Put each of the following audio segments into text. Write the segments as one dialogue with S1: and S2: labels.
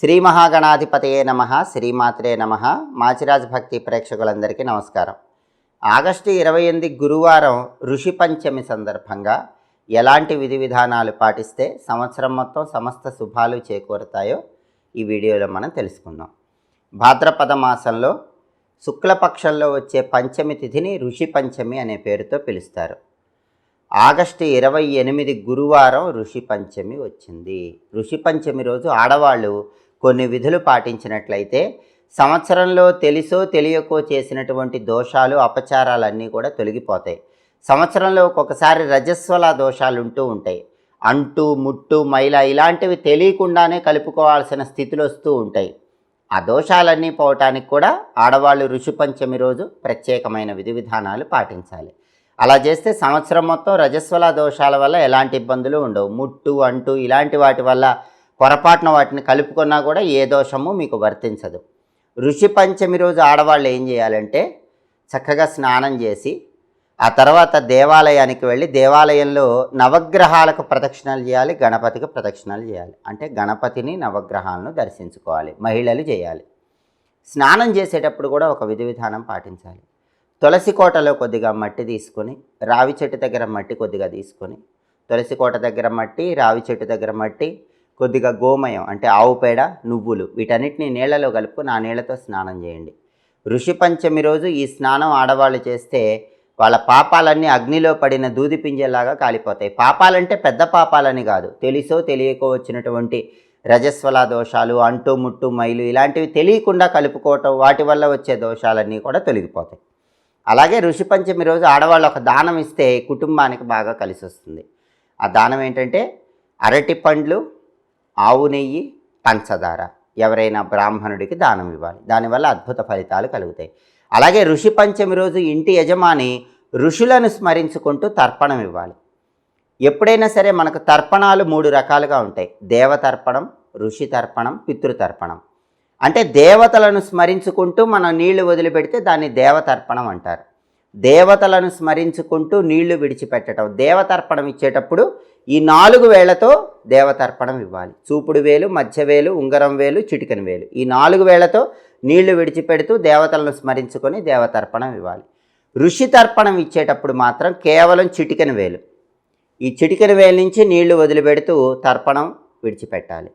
S1: శ్రీ మహాగణాధిపతయే నమ శ్రీమాత్రే నమ. మాచిరాజ్ భక్తి ప్రేక్షకులందరికీ నమస్కారం. ఆగస్టు ఇరవై ఎనిమిది గురువారం ఋషి పంచమి సందర్భంగా ఎలాంటి విధి విధానాలు పాటిస్తే సంవత్సరం మొత్తం సమస్త శుభాలు చేకూరుతాయో ఈ వీడియోలో మనం తెలుసుకుందాం. భాద్రపద మాసంలో శుక్లపక్షంలో వచ్చే పంచమి తిథిని ఋషి పంచమి అనే పేరుతో పిలుస్తారు. ఆగస్టు ఇరవై ఎనిమిది గురువారం ఋషి పంచమి వచ్చింది. ఋషి పంచమి రోజు ఆడవాళ్ళు కొన్ని విధులు పాటించినట్లయితే సంవత్సరంలో తెలుసో తెలియకో చేసినటువంటి దోషాలు అపచారాలన్నీ కూడా తొలగిపోతాయి. సంవత్సరంలో ఒక్కొక్కసారి రజస్వల దోషాలు ఉంటూ ఉంటాయి. అంటు ముట్టు మైల ఇలాంటివి తెలియకుండానే కలుపుకోవాల్సిన స్థితులు వస్తూ ఉంటాయి. ఆ దోషాలన్నీ పోవటానికి కూడా ఆడవాళ్ళు ఋషి పంచమి రోజు ప్రత్యేకమైన విధి విధానాలు పాటించాలి. అలా చేస్తే సంవత్సరం మొత్తం రజస్వల దోషాల వల్ల ఎలాంటి ఇబ్బందులు ఉండవు. ముట్టు అంటు ఇలాంటి వాటి వల్ల పొరపాటున వాటిని కలుపుకున్నా కూడా ఏ దోషము మీకు వర్తించదు. ఋషి పంచమి రోజు ఆడవాళ్ళు ఏం చేయాలంటే చక్కగా స్నానం చేసి ఆ తర్వాత దేవాలయానికి వెళ్ళి దేవాలయంలో నవగ్రహాలకు ప్రదక్షిణలు చేయాలి గణపతికి ప్రదక్షిణలు చేయాలి. అంటే గణపతిని నవగ్రహాలను దర్శించుకోవాలి మహిళలు చేయాలి. స్నానం చేసేటప్పుడు కూడా ఒక విధి విధానం పాటించాలి. తులసి కోటలో కొద్దిగా మట్టి తీసుకొని రావి చెట్టు దగ్గర మట్టి కొద్దిగా తీసుకొని తులసి కోట దగ్గర మట్టి రావి చెట్టు దగ్గర మట్టి కొద్దిగా గోమయం అంటే ఆవు పేడ నువ్వులు వీటన్నిటిని నీళ్ళలో కలుపుకొని ఆ నీళ్ళతో స్నానం చేయండి. ఋషి పంచమి రోజు ఈ స్నానం ఆడవాళ్ళు చేస్తే వాళ్ళ పాపాలన్నీ అగ్నిలో పడిన దూది పింజేలాగా కాలిపోతాయి. పాపాలంటే పెద్ద పాపాలని కాదు. తెలుసో తెలియకో వచ్చినటువంటి రజస్వల దోషాలు అంటు ముట్టు మైలు ఇలాంటివి తెలియకుండా కలుపుకోవటం వాటి వల్ల వచ్చే దోషాలన్నీ కూడా తొలగిపోతాయి. అలాగే ఋషి పంచమి రోజు ఆడవాళ్ళు ఒక దానం ఇస్తే కుటుంబానికి బాగా కలిసి వస్తుంది ఆ దానం ఏంటంటే అరటి పండ్లు ఆవు నెయ్యి పంచదార. ఎవరైనా బ్రాహ్మణుడికి దానం ఇవ్వాలి. దానివల్ల అద్భుత ఫలితాలు కలుగుతాయి. అలాగే ఋషి పంచమి రోజు ఇంటి యజమాని ఋషులను స్మరించుకుంటూ తర్పణం ఇవ్వాలి. ఎప్పుడైనా సరే మనకు తర్పణాలు మూడు రకాలుగా ఉంటాయి. దేవతర్పణం ఋషి తర్పణం పితృతర్పణం. అంటే దేవతలను స్మరించుకుంటూ మనం నీళ్ళు వదిలిపెడితే దాన్ని దేవతర్పణం అంటారు. దేవతలను స్మరించుకుంటూ నీళ్ళు విడిచిపెట్టడం దేవతర్పణం ఇచ్చేటప్పుడు ఈ నాలుగు వేళ్ళతో దేవతర్పణం ఇవ్వాలి. చూపుడు వేలు మధ్య వేలు ఉంగరం వేలు చిటికెన వేలు. ఈ నాలుగు వేళ్ళతో నీళ్ళు విడిచిపెడుతూ దేవతలను స్మరించుకొని దేవతర్పణం ఇవ్వాలి. ఋషి తర్పణం ఇచ్చేటప్పుడు మాత్రం కేవలం చిటికెన వేలు. ఈ చిటికెన వేలు నుంచి నీళ్ళు వదిలిపెడుతూ తర్పణం విడిచిపెట్టాలి.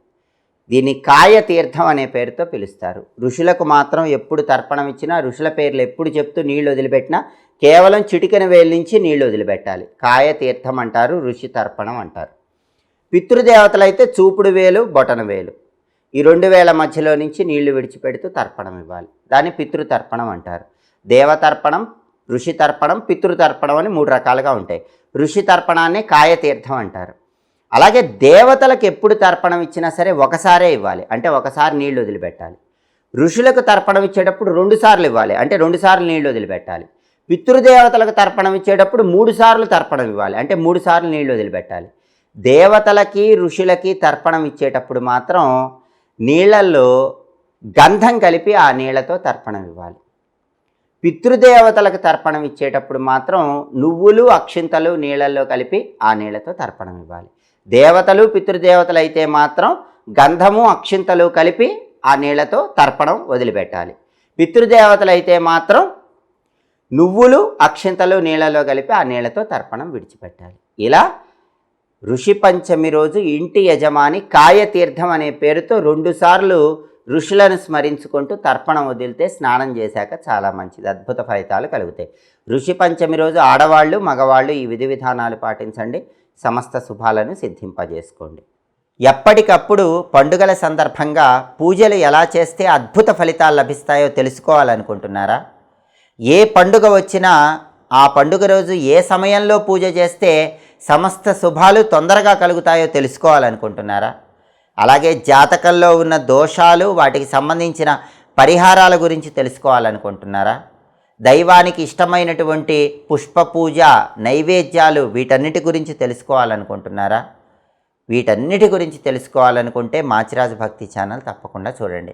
S1: దీన్ని కాయ తీర్థం అనే పేరుతో పిలుస్తారు. ఋషులకు మాత్రం ఎప్పుడు తర్పణం ఇచ్చినా ఋషుల పేర్లు ఎప్పుడు చెప్తూ నీళ్ళు వదిలిపెట్టినా కేవలం చిటికెన వేలించి నుంచి నీళ్ళు వదిలిపెట్టాలి. కాయ తీర్థం అంటారు ఋషి తర్పణం అంటారు. పితృదేవతలైతే చూపుడు వేలు బొటన వేలు. ఈ రెండు వేల మధ్యలో నుంచి నీళ్ళు విడిచిపెడుతూ తర్పణం ఇవ్వాలి. దాన్ని పితృతర్పణం అంటారు. దేవతర్పణం ఋషి తర్పణం పితృతర్పణం అని మూడు రకాలుగా ఉంటాయి. ఋషి తర్పణాన్ని కాయతీర్థం అంటారు. అలాగే దేవతలకు ఎప్పుడు తర్పణం ఇచ్చినా సరే ఒకసారే ఇవ్వాలి. అంటే ఒకసారి నీళ్ళు వదిలిపెట్టాలి. ఋషులకు తర్పణం ఇచ్చేటప్పుడు రెండు సార్లు ఇవ్వాలి. అంటే రెండు సార్లు నీళ్ళు వదిలిపెట్టాలి. పితృదేవతలకు తర్పణం ఇచ్చేటప్పుడు మూడు సార్లు తర్పణం ఇవ్వాలి. అంటే మూడు సార్లు నీళ్ళు వదిలిపెట్టాలి. దేవతలకి ఋషులకి తర్పణం ఇచ్చేటప్పుడు మాత్రం నీళ్ళల్లో గంధం కలిపి ఆ నీళ్ళతో తర్పణం ఇవ్వాలి. పితృదేవతలకు తర్పణం ఇచ్చేటప్పుడు మాత్రం నువ్వులు అక్షింతలు నీళ్ళల్లో కలిపి ఆ నీళ్ళతో తర్పణం ఇవ్వాలి. దేవతలు పితృదేవతలు అయితే మాత్రం గంధము అక్షింతలు కలిపి ఆ నీళ్ళతో తర్పణం వదిలిపెట్టాలి. పితృదేవతలు అయితే మాత్రం నువ్వులు అక్షింతలు నీళ్ళలో కలిపి ఆ నీళ్ళతో తర్పణం విడిచిపెట్టాలి. ఇలా ఋషి పంచమి రోజు ఇంటి యజమాని కాయతీర్థం అనే పేరుతో రెండుసార్లు ఋషులను స్మరించుకుంటూ తర్పణం వదిలితే స్నానం చేశాక చాలా మంచిది. అద్భుత ఫలితాలు కలుగుతాయి. ఋషి పంచమి రోజు ఆడవాళ్ళు మగవాళ్ళు ఈ విధి విధానాలు పాటించండి. సమస్త శుభాలను సిద్ధింపజేసుకోండి. ఎప్పటికప్పుడు పండుగల సందర్భంగా పూజలు ఎలా చేస్తే అద్భుత ఫలితాలు లభిస్తాయో తెలుసుకోవాలనుకుంటున్నారా? ఏ పండుగ వచ్చినా ఆ పండుగ రోజు ఏ సమయంలో పూజ చేస్తే సమస్త శుభాలు తొందరగా కలుగుతాయో తెలుసుకోవాలనుకుంటున్నారా? అలాగే జాతకంలో ఉన్న దోషాలు వాటికి సంబంధించిన పరిహారాల గురించి తెలుసుకోవాలనుకుంటున్నారా? దైవానికి ఇష్టమైనటువంటి పుష్ప పూజ నైవేద్యాలు వీటన్నిటి గురించి తెలుసుకోవాలనుకుంటున్నారా? వీటన్నిటి గురించి తెలుసుకోవాలనుకుంటే మాచిరాజు భక్తి ఛానల్ తప్పకుండా చూడండి.